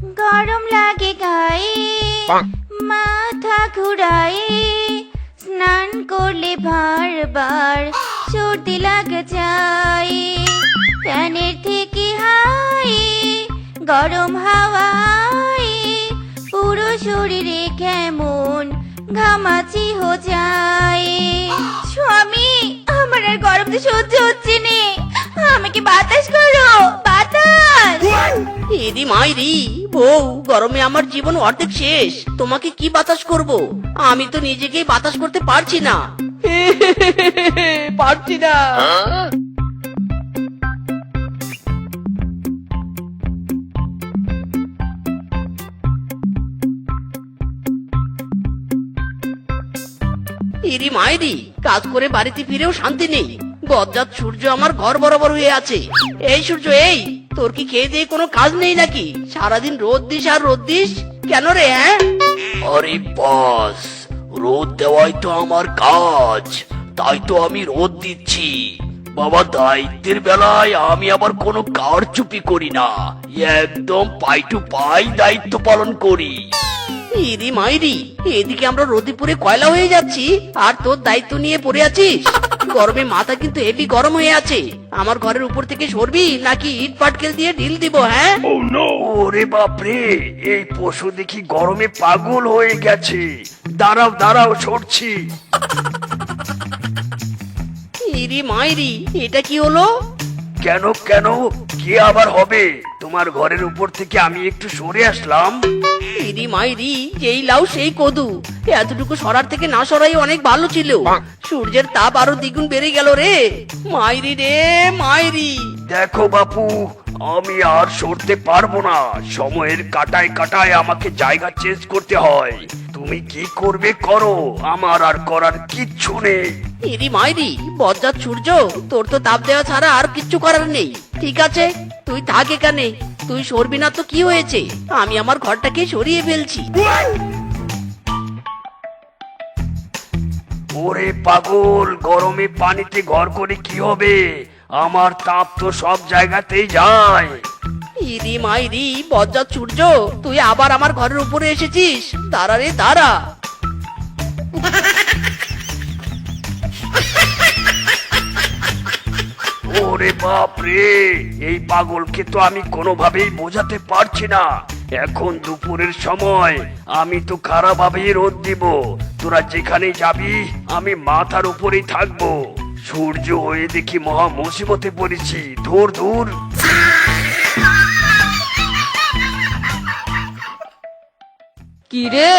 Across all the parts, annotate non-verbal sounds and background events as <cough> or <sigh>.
গরম লাগে গায়ে মাথা ঘুরায় স্নান করলে বারবার সর্দি লাগে যায়। ফ্যানের থেকে হাই গরম হাওয়ায় পুরো শরীরে কেমন ঘামাচি হো যায়। স্বামী আমার আর গরম তো সহ্য হচ্ছে নে। আমাকে বাতাস করো এদি মাইরি বউ গরমে আমার জীবন অর্ধেক শেষ। তোমাকে কি বাতাস করব? আমি তো নিজেকেই বাতাস করতে পারছি না। পারছি না। ইরি মাইরি কাজ করে বাড়িতে ফিরেও শান্তি নেই। বজ্জাত সূর্য আমার ঘর বরাবর হয়ে আছে। এই সূর্য এই! তোর কি খেয়ে দিয়ে কোনো কাজ নেই নাকি? সারাদিন রোদ দিস আর রোদ দিস? কেন রে হ্যাঁ? আরে বস রোদ দেওয়াই তো আমার কাজ। তাই তো আমি রোদ দিচ্ছি। বাবা দায়িত্বের বেলায় আমি আবার কোনো কারচুপি করি না। একদম পাই টু পাই দায়িত্ব পালন করি। ইরি মাইরি এদিকে আমরা রোদিপুরে কয়লা হয়ে যাচ্ছি। আর তোর দায়িত্ব নিয়ে পড়ে আছিস? গরমে মাথা কিন্তু হেভি গরম হয়ে আছে। আমার ঘরের উপর থেকে সরবি নাকি ইট পাটকেল দিয়ে ঢিল দিব হ্যাঁ? ওরে বাপরে এই পশু দেখি গরমে পাগল হয়ে গেছে। দাঁড়াও দাঁড়াও সরছি। ইরি মাইরি এটা কি হলো? কেন কেন? কি আবার হবে? তোমার ঘরের উপর থেকে আমি একটু সরে আসলাম। ইরি মাইরি যেই লাউ সেই কদু। এতটুকু সরার থেকে না সরাই অনেক ভালো ছিল। সূর্যের তাপ আরও দ্বিগুণ বেড়ে গেল রে। মাইরি রে মাইরি। দেখো বাপু আমি আর সরতে পারব না। সময়ের কাটায় কাটায় আমাকে জায়গা চেঞ্জ করতে হয়। তুমি কি করবে করো আমার আর করার কিচ্ছু নেই। ইরি মাইরি বজ্জাত সূর্য তোর তো তাপ দেওয়া ছাড়া আর কিচ্ছু করার নেই। ঠিক আছে তুই থাক এখানে। তুই সরবি না তো কি হয়েছে? আমি আমার ঘরটাকে সরিয়ে ফেলছি। ওরে পাগল গরমে পানিতে ঘর করে কি হবে? আমার তাপ তো সব জায়গাতেই যায়। ইরি মাইরি বজ্জাত সূর্য তুই আবার আমার ঘরের উপরে এসেছিস? দাঁড়া রে দাঁড়া। ওরে বাপ রে এই পাগলকে তো আমি কোনোভাবেই বোঝাতে পারছি না। এখন দুপুরের সময় আমি তো খারাপভাবেই রোদ দিব। তোরা যেখানে যাবি আমি মাথার উপরেই থাকব। সূর্য হয়ে দেখি মহা মুসিবতে পড়েছি। ধুর ধুর। কি রে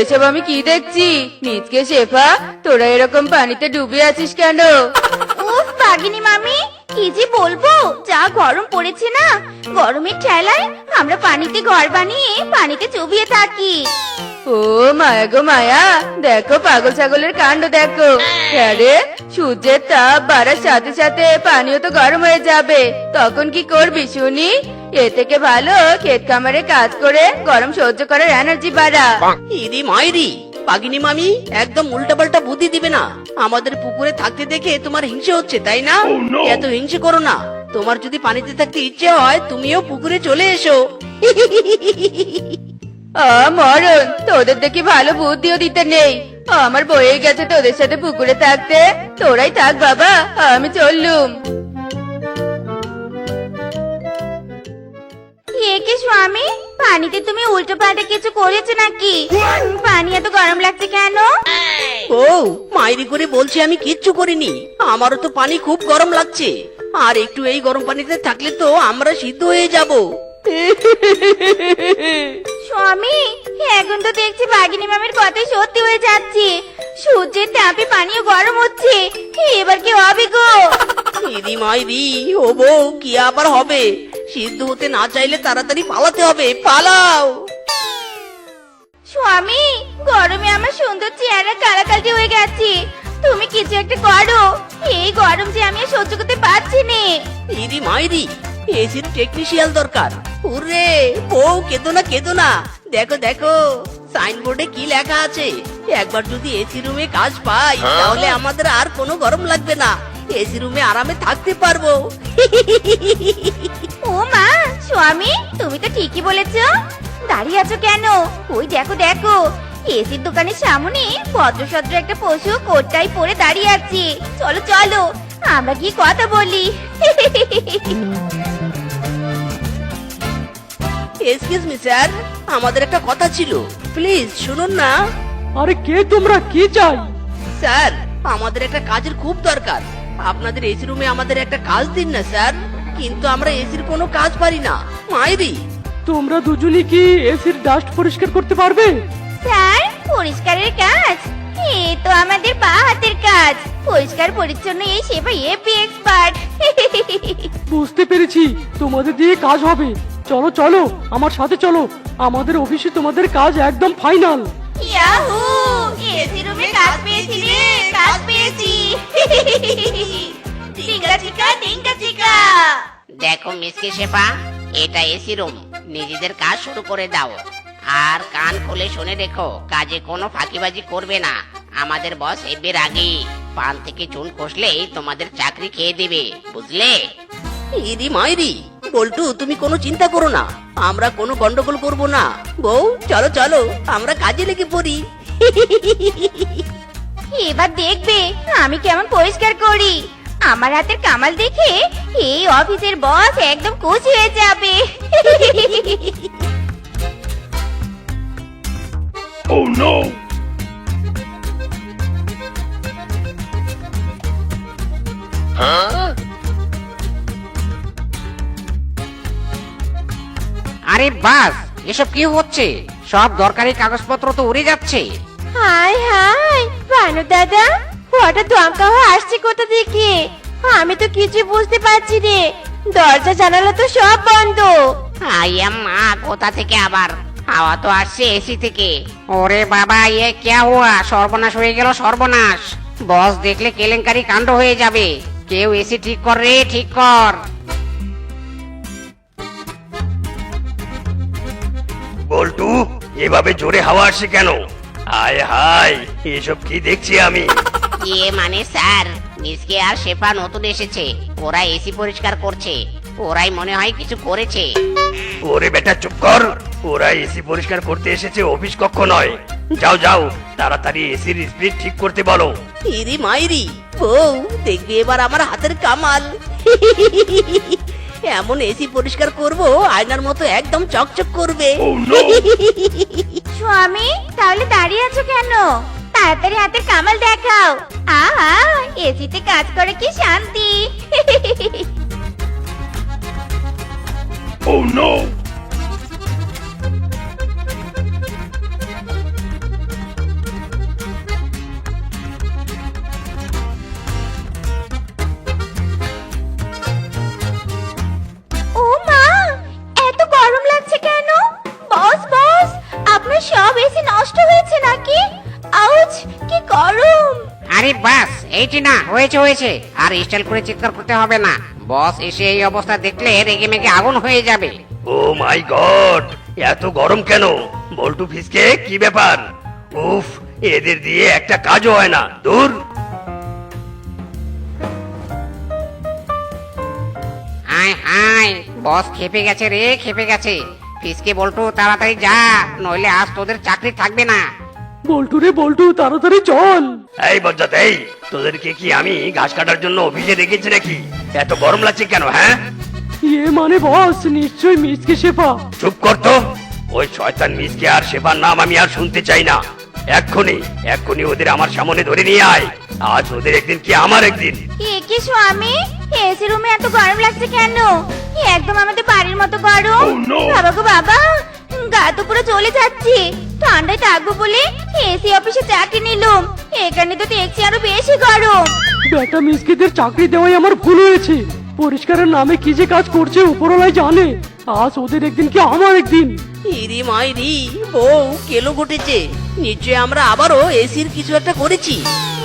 এসব আমি কি দেখছি? নিজকে শেফা তোরা এরকম পানিতে ডুবে আছিস কেন? উফ বাগিনী মামি কি যে বলব? যা গরম পড়েছে না? গরমের ঠেলায় আমরা পানিতে ঘর বানিয়ে পানিতে চুবিয়ে থাকি। ও মায়া গো মায়া দেখো পাগল ছাগলের কাণ্ড দেখো। আরে সূর্যের তাপ বাড়ার সাথে সাথে পানিও তো গরম হয়ে যাবে। তখন কি করবি শুনি? এ থেকে ভালো ক্ষেত খামারে কাজ করে গরম সহ্য করার এনার্জি বাড়া। ইরি মাইরি পাগিনী মামি একদম উল্টাপাল্টা বুদ্ধি দিবে না। আমাদের পুকুরে থাকতে দেখে তোমার হিংসে হচ্ছে তাই না? এত হিংসে করো না। তোমার যদি পানিতে থাকতে ইচ্ছে হয় তুমিও পুকুরে চলে এসো। <laughs> মরণ তোদের দেখি ভালো বুদ্ধিও দিতে নেই। আমার বয়ে গেছে তোদের সাথে পুকুরে থাকতে। তোরাই থাক বাবা আমি চললুম। স্বামী? পানিতে তুমি উল্টো পাল্টা কিছু করেছ নাকি? পানি এত গরম লাগছে কেন? ও মাইরি করে বলছি আমি কিচ্ছু করিনি। আমারও তো পানি খুব গরম লাগছে। আর একটু এই গরম পানিতে থাকলে তো আমরা সিদ্ধ হয়ে যাব। স্বামী এখন তো দেখছি বাগিনী মামের কথাই সত্যি হয়ে যাচ্ছে। সূর্যের তাপে পানিও গরম হচ্ছে। এবার কি হবে গো? ইরি মাইরি ও বউ কি আবার হবে? সিদ্ধ হতে না চাইলে তাড়াতাড়ি পালাতে হবে পালাও! স্বামী গরমে আমার সুন্দর চেহারা কালাকালটি হয়ে গেছে। তুমি কিছু একটা করো। এই গরম যে আমি সহ্য করতে পারছি না। ইরি মাইরি এসির টেকনিশিয়াল দরকার। উরে বউ কেঁদো না কেঁদো না। দেখো দেখো সাইনবোর্ডে কি লেখা আছে? একবার যদি এসি রুমে কাজ পাই তাহলে আমাদের আর কোনো গরম লাগবে না। এসি রুমে আরামে থাকতে পারব। ও মা স্বামী তুমি তো ঠিকই বলেছ। দাঁড়িয়ে আছো কেন? ওই দেখো দেখো এসির দোকানের সামনে ভদ্রসদ্র একটা পশু কোটটাই পরে দাঁড়িয়ে আছে। চলো চলো আমরা কি কথা বলি। <laughs> এক্সকিউজ মি স্যার আমাদের একটা কথা ছিল। প্লিজ শুনুন না। আরে কে তোমরা? কি চাই? স্যার আমাদের একটা কাজের খুব দরকার। আপনাদের এসি রুমে আমাদের একটা কাজ দিন না স্যার কিন্তু আমরা এসির কোনো কাজ পারি না। মাইরি। তোমরা দুজনই কি এসির ডাস্ট পরিষ্কার করতে পারবে? স্যার পরিষ্কারের কাজ? এ তো আমাদের বা হাতের কাজ। পরিষ্কার পরিচ্ছন্ন এই সেবা এপি এক্সপার্ট। বুঝতে পেরেছি। তোমাদের দিয়ে কাজ হবে। চলো চলো আমার সাথে চলো। আমাদের অফিসে তোমাদের কাজ একদম ফাইনাল। ইয়াহু এসি রুমে কাজ পেয়েছি রে কাজ পেয়েছি। টিকা টিকা টিকা টিকা দেখো মিসকে শেফা এটা এসি রুম। নিজেদের কাজ শুরু করে দাও। আর কান খুলে শুনে রেখো কাজে কোনো ফাঁকিবাজি করবে না। আমাদের বস এবার আগে পান থেকে চুন কষলেই তোমাদের চাকরি খেয়ে দেবে বুঝলে? ইরি মাইরি বল্টু তুমি কোনো চিন্তা করো না। আমরা কোনো গন্ডগোল করব না। বউ চলো চলো আমরা কাজে লেগে পড়ি। এবার দেখবে আমি কেমন পরিষ্কার করি। আমার হাতের কামাল দেখে এই অফিসের বস একদম খুশি হয়ে যাবে। ও নো আরে বাস এসব কি হচ্ছে? সব দরকারি কাগজপত্র তো উড়ে যাচ্ছে। হাই হাই ভানু দাদা হঠাৎ দমকা হয়ে আসছে কোথা থেকে? আমি তো কিছু বুঝতে পারছি রে দরজা জানালা তো সব বন্ধ। আইয়া মা কোথা থেকে আবার? হাওয়া তো আসছে এসি থেকে। ওরে বাবা ইয়ে ক্যা হুয়া সর্বনাশ হয়ে গেল সর্বনাশ। বস দেখলে কেলেঙ্কারি কাণ্ড হয়ে যাবে। কেউ এসি ঠিক কর রে ঠিক কর। বল্টু এভাবে জোরে হাওয়া আসছে কেন? আয় হায় এসব কি দেখছি আমি? ইয়ে মানে স্যার মিসকে আর শেফা নতুন এসেছে। ওরা এসি পরিষ্কার করছে। ওরাই মনে হয় কিছু করেছে। ওরে বেটা চুপ কর। ওরা এসি পরিষ্কার করতে এসেছে অফিস কক্ষ নয়। যাও যাও তাড়াতাড়ি এসির স্পিড ঠিক করতে বলো। ইরি মাইরি বউ দেখবি এবার আমার হাতের কামাল। এমন এসি পরিষ্কার করব আয়নার মতো একদম চকচক করবে। <laughs> স্বামী তাহলে দাঁড়িয়ে আছো কেন? তাড়াতাড়ি হাতের কামাল দেখাও। আহা এসিতে কাজ করে কি শান্তি। <laughs> ও নো এইটি না হয়েছে হয়েছে। আর স্টাইল করে চিৎকার করতে হবে না। বস এসে এই অবস্থা দেখলে রেগে মেগে আগুন হয়ে যাবে। ও মাই গড এত গরম কেন? বল্টু ফিসকে কি ব্যাপার? উফ এদের দিয়ে একটা কাজও হয় না। দূর। হাই হাই বস খেপে গেছে রে খেপে গেছে। ফিসকে বলটু তাড়াতাড়ি যা নইলে আজ তোদের চাকরি থাকবে না। বল্টু রে বল্টু তাড়াতাড়ি চল। এই বজ্জাত এই। তোদেরকে কি আমি ঘাস কাটার জন্য অফিসে রেখেছি নাকি? এত গরম লাগছে কেন হ্যাঁ? ইয়ে মানে বস নিশ্চয়ই মিসকে শেফা। চুপ কর তো। ওই শয়তান মিসকে আর সেবার নাম আমি আর শুনতে চাই না। এক্ষুনি এক্ষুনি ওদের আমার সামনে ধরে নিয়ে আয়। আজ ওদের একদিন কি আমার একদিন? কি স্বামী? এসি রুমে এত গরম লাগছে কেন? একদম আমাদের বাড়ির মতো গরম। বাবা গো বাবা! গা তো পুরো জ্বলে যাচ্ছে। ঠান্ডায় থাকব বলে এসি অফিসে চাকরি নিলাম। এখানে তো দেখছি আরও বেশি গরম। বেটা মিসকেদের চাকরি দেওয়াই আমার ভুল হয়েছে। পরিষ্কারের নামে কি যে কাজ করছে উপরওয়ালাই জানে। আজ ওদের একদিন কি আমার একদিন? ইরি মাইরি বউ কেলো ঘটেছে। নিশ্চয় আমরা আবারও এসির কিছু একটা করেছি।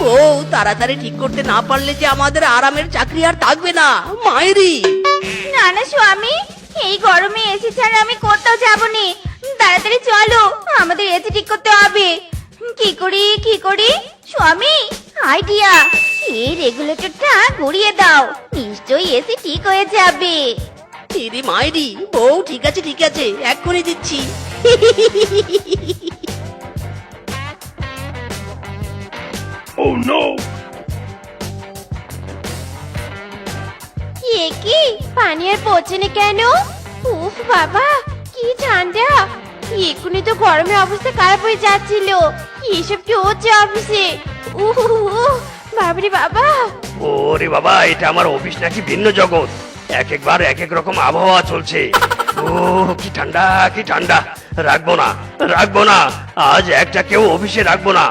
বউ তাড়াতাড়ি ঠিক করতে না পারলে যে আমাদের আরামের চাকরি আর থাকবে না। মাইরি! না না স্বামী এই গরমে এসি ছাড়া আমি কোথাও যাব নি। তাড়াতাড়ি চলো আমাদের এসি ঠিক করতে হবে। কি করি কি করি? স্বামী আইডিয়া এই রেগুলেটরটা ঘুরিয়ে দাও নিশ্চয়ই এসি ঠিক হয়ে যাবে। ইরি মাইরি বউ ঠিক আছে ঠিক আছে এক্ষুনি দিচ্ছি। এ কি? পানি আর পড়ছে কেন? উফ বাবা কি ঠান্ডা এক্ষুনি তো গরমে অবস্থা খারাপ হয়ে যাচ্ছিল। এসব কি হচ্ছে অফিসে উহ বাবা। ওরে বাবা, এটা আমার অফিস নাকি ভিন্ন জগৎ? এক একবার এক এক রকম আবহাওয়া চলছে। ও, কি ঠান্ডা কি ঠান্ডা। রাখব না রাখব না। আজ একটা কেউ অফিসে রাখব না।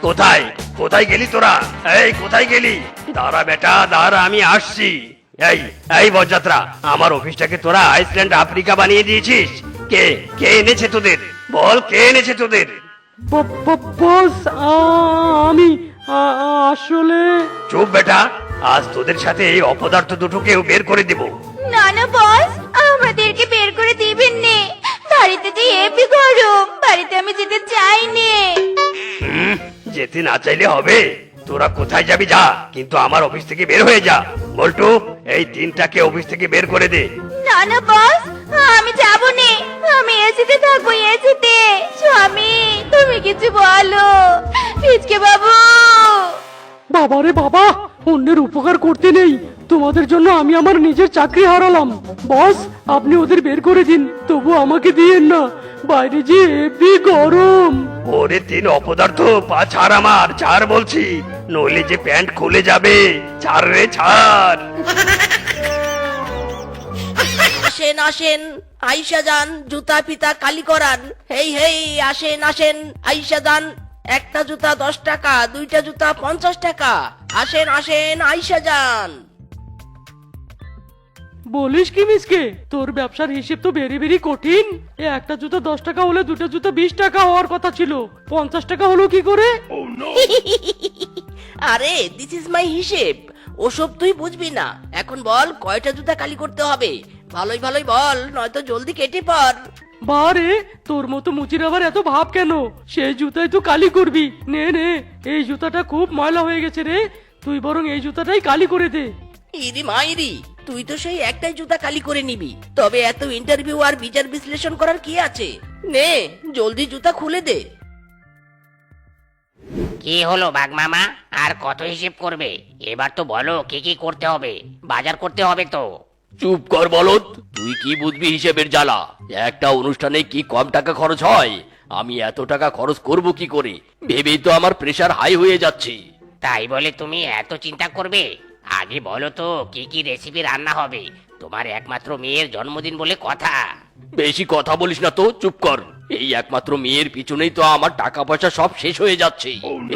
কোথায়? কোথায় গেলি তোরা? এই, কোথায় গেলি? দাঁড়া বেটা, দাঁড়া, আমি আসছি। এই এই বরযাত্রা, আমার অফিসটাকে তোরা আইসল্যান্ড আফ্রিকা বানিয়ে দিয়েছিস? কে? কে এনেছে তোদের? বল কে এনেছে তোদের? বস আমি আসলে চুপ বেটা আজ তোদের সাথে এই অপদার্থ দুটোকেও বের করে দেব। না না বস আমাদেরকে বের করে দিবেন নে। বাড়িতে যে হেবি গরম বাড়িতে আমি যেতে চাই নে। যেতে না চাইলে হবে। তোরা কোথায় যাবি যা কিন্তু আমার অফিস থেকে বের হয়ে যা। বল্টু এই তিনটাকে অফিস থেকে বের করে দে। না না বস আমি যাব নে। আমি এসিতে থাকব এসিতে। স্বামী তুমি কিছু বলো। পিচকে বাবু। বাবারে বাবা অন্যের উপকার করতে নেই। তোমাদের জন্য আমি আমার নিজের চাকরি হারালাম। বস আপনি ওদের বের করে দিন। তবু আমাকে দিয়েন না। বাইরে যে হেবি গরম। ওরে তিন অপদার্থ পা ছাড় আমার ছাড় বলছি। নইলে যে প্যান্ট খুলে যাবে। ছাড় রে ছাড়। আসেন আসেন আইসা যান জুতা পিতা কালি করান। হেই হেই আসেন আসেন আইসা যান। একটা জুতা দশ টাকা দুইটা জুতা পঞ্চাশ টাকা। আসেন আসেন আইসা যান। বলিস কি মিসকে? তোর ব্যবসার হিসেব তো বেরি বেরি কঠিন। এ একটা জুতা দশ টাকা হলে দুটো জুতা বিশ টাকা হওয়ার কথা ছিল। পঞ্চাশ টাকা হলো কি করে? আরে দিস ইজ মাই হিসেব। ওসব তুই বুঝবি না। এখন বল কয়টা জুতা কালি করতে হবে? ভালোই ভালোই বল নয়তো জলদি কেটে পড় বারে তোর মতো মুচির আবার এত ভাব কেন? সেই জুতাই তো কালি করবি। নে নে এই জুতাটা খুব ময়লা হয়ে গেছে রে। তুই বরং এই জুতাটাই কালি করে দে। ইরি মাইরি তুই তো সেই একটাই জুতা কালি করে নিবি। তবে এত ইন্টারভিউ আর বিচার বিশ্লেষণ করার কি আছে? নে জলদি জুতা খুলে দে। কি হলো বাঘ মামা? আর কত হিসেব করবে? এবার তো বলো কি কি করতে হবে? বাজার করতে হবে তো। চুপ কর বলদ। তুই কি বুঝবি হিসেবের জ্বালা? একটা অনুষ্ঠানে কি কম টাকা খরচ হয়? আমি এত টাকা খরচ করব কি করে? ভেবেই তো আমার প্রেসার হাই হয়ে যাচ্ছে। তাই বলে তুমি এত চিন্তা করবে? আগে বলো তো কি কি রেসিপি রান্না হবে? তোমার একমাত্র মেয়ের জন্মদিন বলে কথা। বেশি কথা বলিস না তো চুপ কর। এই একমাত্র মেয়ের পিছনেই তো আমার টাকা পয়সা সব শেষ হয়ে যাচ্ছে।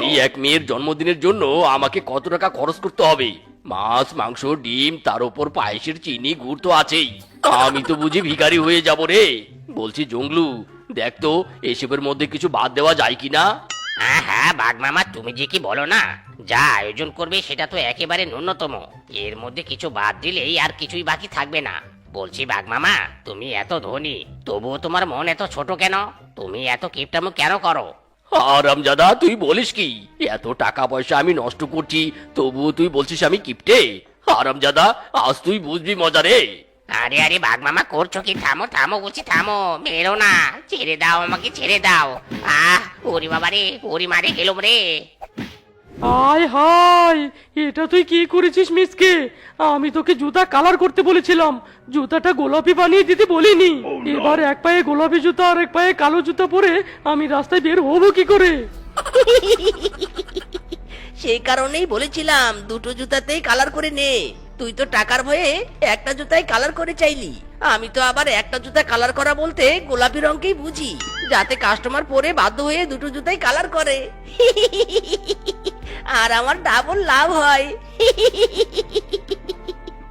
এই এক মেয়ের জন্মদিনের জন্য আমাকে কত টাকা খরচ করতে হবে? মাছ, মাংস, ডিম, তার উপর পায়েসের চিনি, গুড় তো আছেই। আমি তো বুঝি ভিখারি হয়ে যাব রে। বলছি জংলু দেখ তো, এসবের মধ্যে কিছু বাদ দেওয়া যায় কি না হ্যাঁ হ্যাঁ বাঘ তুমি যে কি বলো না? যা আয়োজন করবে সেটা তো একেবারে ন্যূনতম। এর মধ্যে কিছু বাদ দিলেই আর কিছুই বাকি থাকবে না। বলছি বাঘ তুমি এত ধনী, তবুও তোমার মন এত ছোট কেন? তুমি এত কিপটামো কেন করো? আরামজাদা তুই বলিস কি? এত টাকা পয়সা আমি নষ্ট করছি, তবুও তুই বলছিস আমি কিপটে? আরামজাদা আজ তুই বুঝবি মজা রে। আরে আরে, বাঘ মামা, করছ কি? থামো থামো, বলছি থামো। মেরো না। ছেড়ে দাও আমাকে, ছেড়ে দাও। আহ, ওরে বাবা রে ওরে মারে গেলুম রে। আয় হায় এটা তুই কি করেছিস মিসকে? আমি তোকে জুতা কালার করতে বলেছিলাম। জুতাটা গোলাপি বানিয়ে দিতে বলিনি। এবার এক পায়ে গোলাপি জুতা আর এক পায়ে কালো জুতা পরে আমি রাস্তায় বের হব কি করে? <laughs> সেই কারণেই বলেছিলাম দুটো জুতাতেই কালার করে নে। তুই তো টাকার ভয়ে একটা জুতাই কালার করে চাইলি। আমি তো আবার একটা জুতা কালার করা বলতে গোলাপি রঙকেই বুঝি যাতে কাস্টমার পরে বাধ্য হয়ে দুটো জুতাই কালার করে। <laughs> আর আমার ডাবল লাভ হয়।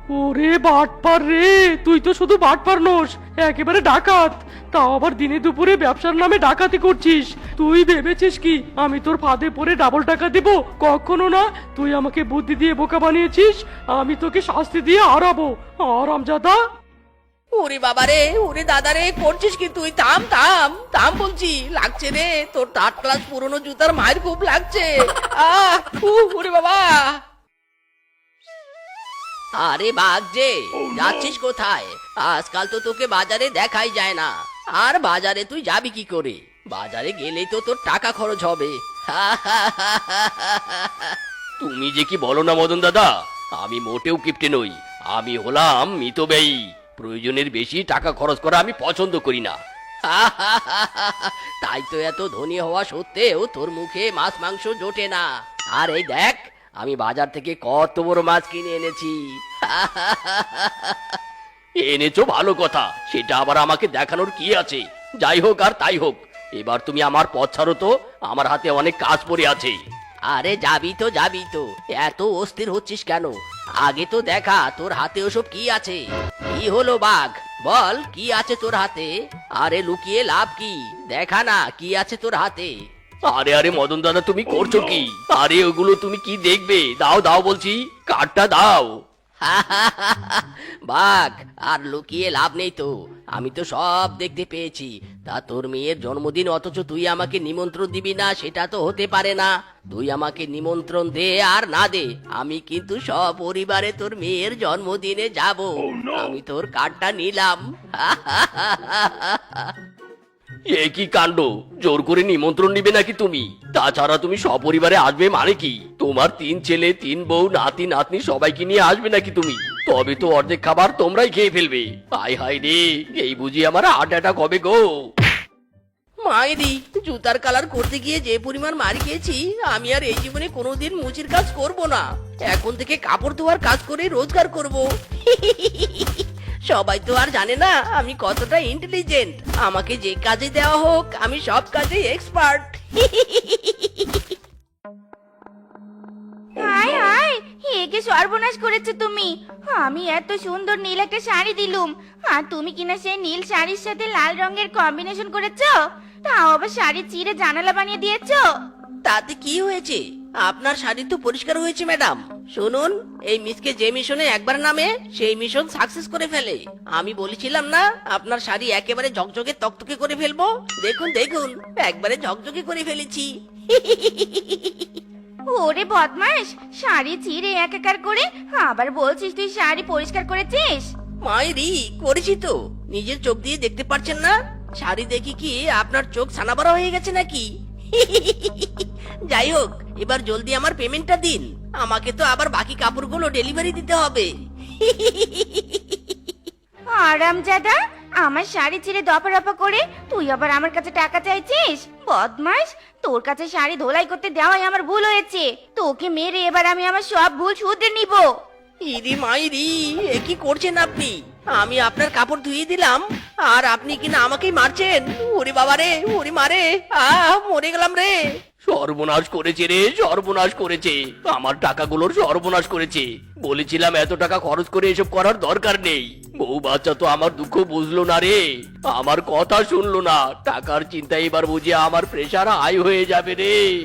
ওরে বাটপার রে, তুই তো শুধু বাটপার নোস, একেবারে ডাকাত। তাও আবার দিনে দুপুরে ব্যবসার নামে ডাকাতি করছিস। তুই ভেবেছিস কি, আমি তোর ফাঁদে পড়ে ডাবল টাকা দেব? কখনো না, তুই আমাকে বুদ্ধি দিয়ে বোকা বানিয়েছিস, আমি তোকে শাস্তি দিয়ে হারাবো। আরামজাদা। ওরে বাবারে, ওরে দাদারে করছিস কি তুই? থাম থাম থাম বলছি। লাগছে রে, তোর থার্ড ক্লাস পুরনো জুতার মায়ের খুব লাগছে। ওরে বাবা। আরে বাঘ যে, যাচ্ছিস কোথায়? আজকাল তো তোকে বাজারে দেখাই যায় না। আর বাজারে তুই যাবি কি করে? বাজারে গেলেই তো তোর টাকা খরচ হবে। <laughs> তুমি যে কি বলো না মদন দাদা, আমি মোটেও কিপটে নই। আমি হলাম মিতব্যয়ী প্রয়োজনের বেশি টাকা খরচ করা আমি পছন্দ করি না। তাই তো এত ধনী হওয়া সত্ত্বেও তোর মুখে মাছ মাংস জোটে না। আর এই দেখ, আমি বাজার থেকে কত বড় মাছ কিনে এনেছি। এনেছো ভালো কথা, সেটা আবার আমাকে দেখানোর কি আছে? যাই হোক আর তাই হোক, এবার তুমি আমার পথ ছাড়ো তো, আমার হাতে অনেক কাজ পড়ে আছে। আরে যাবি তো যাবি তো, এত অস্থির হচ্ছিস কেন? আগে তো দেখা তোর হাতে ওসব কি আছে? কি হলো বাঘ? বল, কি আছে তোর হাতে? আরে লুকিয়ে লাভ কি? দেখা না, কি আছে তোর হাতে? আরে আরে মদন দাদা, তুমি করছ কি? আরে, ওগুলো তুমি কি দেখবে? দাও দাও বলছি। কাঠটা দাও। <laughs> বাঘ আর লুকিয়ে লাভ নেই তো। আমি তো সব দেখতে পেয়েছি। তা তোর মেয়ের জন্মদিন অথচ তুই আমাকে নিমন্ত্রণ দিবি না সেটা তো হতে পারে না। তুই আমাকে নিমন্ত্রণ দে আর না দে আমি কিন্তু সপরিবারে তোর মেয়ের জন্মদিনে যাব। আমি তোর কার্ডটা নিলাম। <laughs> এ কি কাণ্ড? জোর করে নিমন্ত্রণ নিবে নাকি তুমি? তাছাড়া তুমি সপরিবারে আসবে মানে কি? তোমার তিন ছেলে, তিন বউ, নাতি, নাতনি সবাইকে নিয়ে আসবে নাকি তুমি? তবে তো অর্ধেক খাবার তোমরাই খেয়ে ফেলবে। হাই হাই রে, এই বুঝি আমার হার্ট অ্যাটাক হবে গো। মায়েরি জুতার কালার করতে গিয়ে যে পরিমাণ মারি খেয়েছি, আমি আর এই জীবনে কোনোদিন মুচির কাজ করব না। এখন থেকে কাপড় ধোয়ার কাজ করে রোজগার করব। সবাই তো আর জানে না, আমি কতটা ইন্টেলিজেন্ট আমাকে যে কাজে দেওয়া হোক, আমি সব কাজে এক্সপার্ট হায় হায়, একে সর্বনাশ করেছ তুমি। আমি এত সুন্দর নীল একটা শাড়ি দিলুম। আর তুমি কিনা সেই নীল শাড়ির সাথে লাল রঙের কম্বিনেশন করেছ? তাও আবার শাড়ি চিরে জানালা বানিয়ে দিয়েছ? তাতে কি হয়েছে? আপনার শাড়ি তো পরিষ্কার হয়েছে, ম্যাডাম। শুনুন, এই মিসকে যে মিশনে একবার নামে, সেই মিশন সাকসেস করে ফেলে। আমি বলেছিলাম না, আপনার শাড়ি একেবারে ঝকঝকে তকতকে করে ফেলব? দেখুন দেখুন, একবারে ঝকঝকে করে ফেলেছি। <laughs> ওরে বদমাস শাড়ি চিরে একাকার করে আবার বলছিস তুই শাড়ি পরিষ্কার করেছিস? মায়েরি করেছি তো। নিজের চোখ দিয়ে দেখতে পারছেন না? শাড়ি দেখি কি আপনার চোখ ছানাবাড়া হয়ে গেছে নাকি? <laughs> যাই হোক এবার জলদি আমার পেমেন্টটা দিন। আমাকে তো আবার বাকি কাপড়গুলো ডেলিভারি দিতে হবে। <laughs> আরাম জাদা আমার শাড়ি ছিঁড়ে দপা রপা করে, তুই আবার আমার কাছে টাকা চাইছিস? বদমাস, তোর কাছে শাড়ি ধোলাই করতে দেওয়াই আমার ভুল হয়েছে। তোকে মেরে এবার আমি আমার সব ভুল শুধরে নিব। ইরি মাইরি, এ কি করছেন আপনি? আমি আপনার কাপড় ধুয়ে দিলাম, আর আপনি কিনা আমাকেই মারছেন? ওরে বাবা রে ওরে মারে, আহ, মরে গেলাম রে। সর্বনাশ করেছে রে সর্বনাশ করেছে। আমার টাকাগুলোর সর্বনাশ করেছে। বলেছিলাম এত টাকা খরচ করে এসব করার দরকার নেই। বউ বাচ্চা তো আমার দুঃখ বুঝলো না রে। আমার কথা শুনলো না। টাকার চিন্তা এবার বুঝে আমার প্রেশার হাই হয়ে যাবে রে।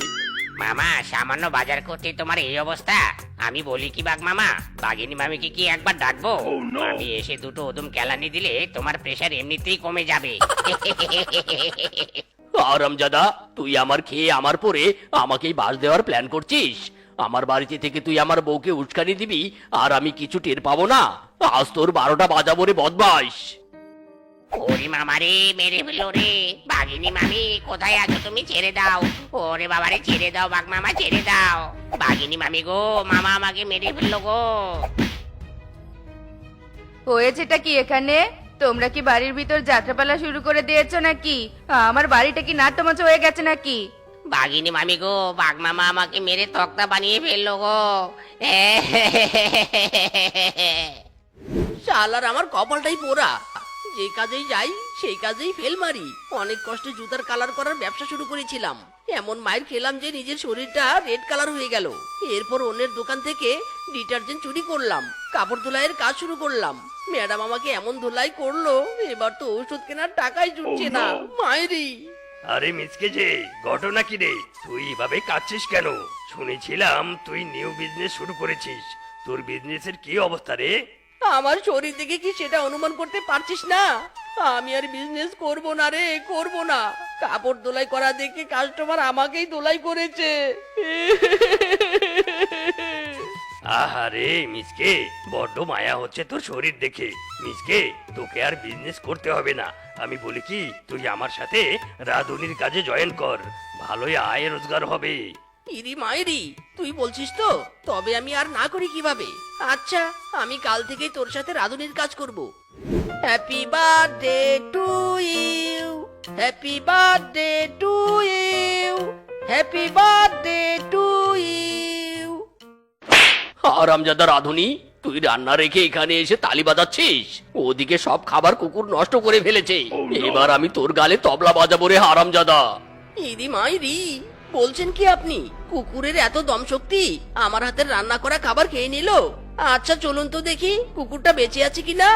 মামা সামান্য বাজার করতে তোমার এই অবস্থা। আমি বলি কি বাঘ মামা বাঘিনী মামিকে কি একবার ডাকবো? আমি এসে দুটো ওদম কেলানি দিলে তোমার প্রেশার এমনিতেই কমে যাবে। <laughs> আরামজাদা তুই আমার খেয়ে আমার পরে আমাকেই বাস দেওয়ার প্ল্যান করছিস। আমার বাড়িতে থেকে তুই আমার বউকে উস্কানি দিবি আর আমি কিছু টের পাবো না। আজ তোর বারোটা বাজাবো রে বদমাস ওরে মামা রে মেরে ফেলল রে। বাঘিনী মামি কোথায় আছো তুমি? ছেড়ে দাও। ওরে বাবারে ছেড়ে দাও বাঘ মামা ছেড়ে দাও। বাঘিনী মামি গো মামা আমাকে মেরে ফেলল গো। হয়েছেটা কি এখানে? তোমরা কি বাড়ির ভিতর যাত্রাপালা শুরু করে দিয়েছ নাকি? আমার বাড়িটা কি না নাট্যমঞ্চ হয়ে গেছে নাকি? বাঘিনী মামি গো বাঘ মামা আমাকে মেরে তক্তা বানিয়ে ফেলল গো। শালার আমার কপালটাই পোড়া। যে কাজেই যাই সেই কাজেই ফেল মারি। অনেক কষ্টে জুতার কালার করার ব্যবসা শুরু করেছিলাম। এমন মায়ের খেলাম যে নিজের শরীরটা রেড কালার হয়ে গেল। এরপর অন্যের দোকান থেকে ডিটারজেন্ট চুরি করলাম কাপড় ধুলাইয়ের কাজ শুরু করলাম। ম্যাডাম আমাকে এমন ধুলাই করল এবার তো ওষুধ কেনার টাকাই জুটছে না। মায়েরই আরে মিসকে যে ঘটনা কি রে? তুই এভাবে কাঁদছিস কেন? শুনেছিলাম তুই নিউ বিজনেস শুরু করেছিস। তোর বিজনেসের কি অবস্থা রে? আমার শরীর থেকে কি সেটা অনুমান করতে পারছিস না? আমি আর বিজনেস করব না রে করব না। কাপড় দোলাই করা দেখে কাস্টমার আমাকেই দোলাই করেছে। আহারে মিসকে বড্ড মায়া হচ্ছে তোর শরীর দেখে। মিসকে তোকে আর বিজনেস করতে হবে না। আমি বলি কি তুই আমার সাথে রাধুনির কাজে জয়েন কর। ভালোই আয় রোজগার হবে। ইরি মাইরি তুই বলছিস তো? তবে আমি আর না করি কীভাবে? আচ্ছা আমি কাল থেকেই তোর সাথে রাধুনির কাজ করব। Happy birthday to you happy birthday to you happy birthday to you আরামজাদা রাধুনি তুই রান্না রেখে এখানে এসে তালি বাজাচ্ছিস? ওদিকে সব খাবার কুকুর নষ্ট করে ফেলেছে। এবার আমি তোর গালে তবলা বাজাবো রে হারামজাদা ইরি মাইরি বলছেন কি আপনি? কুকুরের এত দম শক্তি আমার হাতের রান্না করা খাবার খেয়ে নিল। আচ্ছা চলুন তো দেখি কুকুরটা বেঁচে আছে কিনা?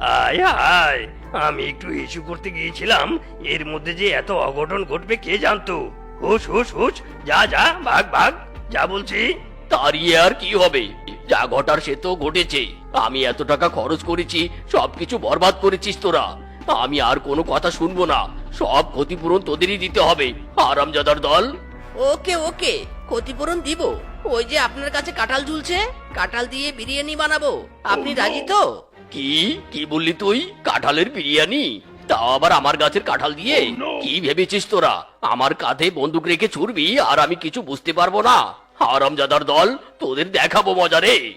আয় আয় আমি একটু ইস্যু করতে গিয়েছিলাম। এর মধ্যে যে এত অঘটন ঘটবে কে জানতো? হুস হুস হুস যা যা ভাগ ভাগ যা বলছি। তারিয়ে আর কি হবে? যা ঘটার সে তো ঘটেছে আমি এত টাকা খরচ করেছি সবকিছু বরবাদ করেছিস তোরা। আমি আর কোনো কথা শুনব না। সব ক্ষতিপূরণ তোদেরই দিতে হবে আরামজাদার দল। ওকে ওকে ক্ষতিপূরণ দিব। ওই যে আপনার কাছে কাঁঠাল ঝুলছে কাঁঠাল দিয়ে বিরিয়ানি বানাবো। আপনি রাজি তো? কি? কি বললি তুই? কাঁঠালের বিরিয়ানি? তাও আবার আমার গাছের কাঁঠাল দিয়ে? Oh, কি ভেবেছিস তোরা? আমার কাঁধে বন্দুক রেখে ছুড়বি আর আমি কিছু বুঝতে পারব না। আরামজাদার দল তোদের দেখাবো মজারে।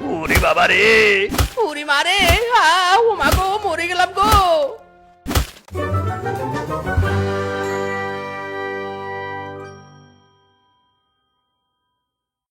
ওরে বাবারে! ওরে মারে! আ ও মা গো মরে গেলাম গো।